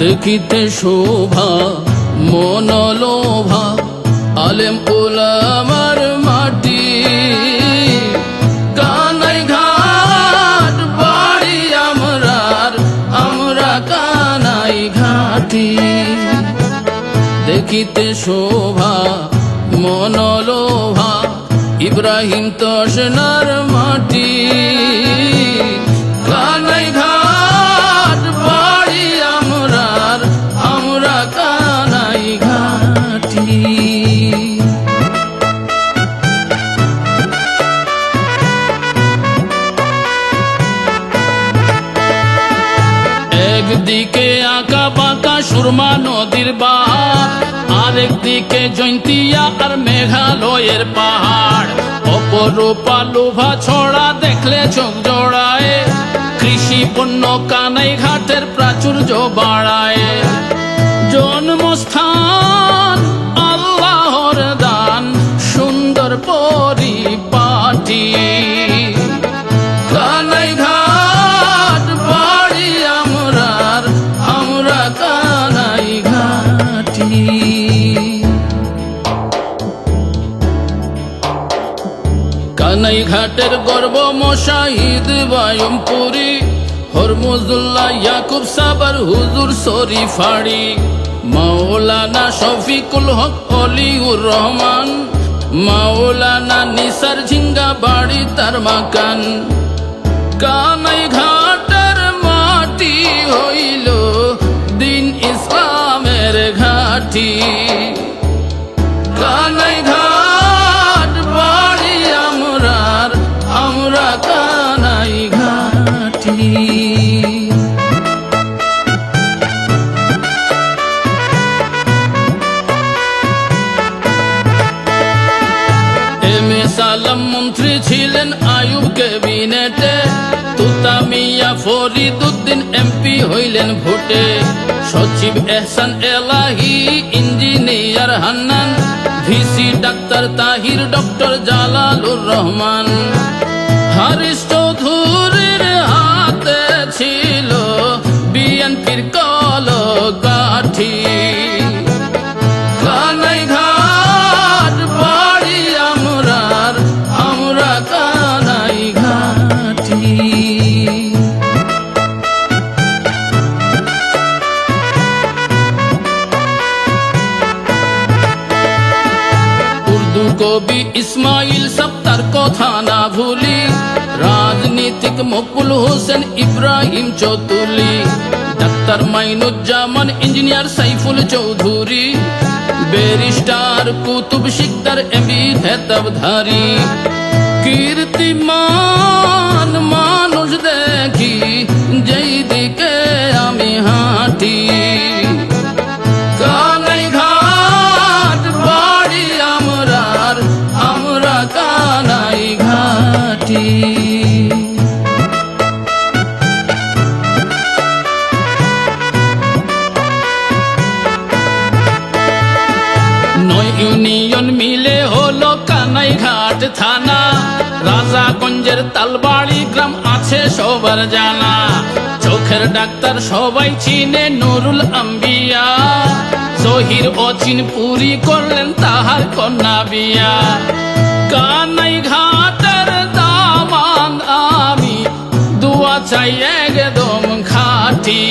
দেখিতে শোভা, মনলোভা, আলেম উলামার মাটি। কানাই ঘাট, বাড়ি আমরার, আমরা কানাই ঘাটি। দেখিতে শোভা, মনলোভা, ইব্রাহিম তসনার মাটি। একদিকে আঁকা বাঁকা সুরমা নদীর বাহার আরেকদিকে জয়ন্তিয়া আর মেঘালয়ের পাহাড়। অপরূপা লোভা ছড়া দেখলে চোখ জোড়ায়। কৃষি পণ্য কানাই ঘাটের প্রাচুর্য বাড়ায়। জন্মস্থান কানাই ঘাটের গর্ব মশাহিদ বায়মপুরি, হরমুজুল্লাহ ইয়াকুব সাবার হুজুর শরীফাড়ি, মাওলানা শফিকুল হক অলিউর রহমান, মাওলানা নিসার ঝিঙ্গা বাড়ি তার মাকান। কানাই ঘাটের মাটি হইল দিন ইসলামের ঘাটি। কানাই ঘাট সালাম মন্ত্রী ছিলেন আয়ুব ক্যাবিনেটে। তুতা মিয়া ফরিদুদ্দিন এমপি হইলেন ভোটে। সচিব Ehsan Elahi engineer Hannan. VC doctor Tahir doctor Jalalur Rahman. কবি ইসমাইল সপ্তার কথা না ভুলি। রাজনীতিক Mukul Hossain Ibrahim চৌতুলি doctor Mainuzzaman, engineer Saiful Chowdhury. Barrister Kutub Shikdar MB হেতবধারী কীর্তিমান হলো কানাই ঘাট থানা, রাজাগঞ্জের তালবাড়ি গ্রাম আছে সবার জানা। চোখের ডাক্তার সবাই চিনে নুরুল আম্বিয়া। জহির অচিন পুরি করলেন তাহার কন্যা বিয়া। কানাই ঘাটের দামান আমি, দুয়া চাই একদম খাটি।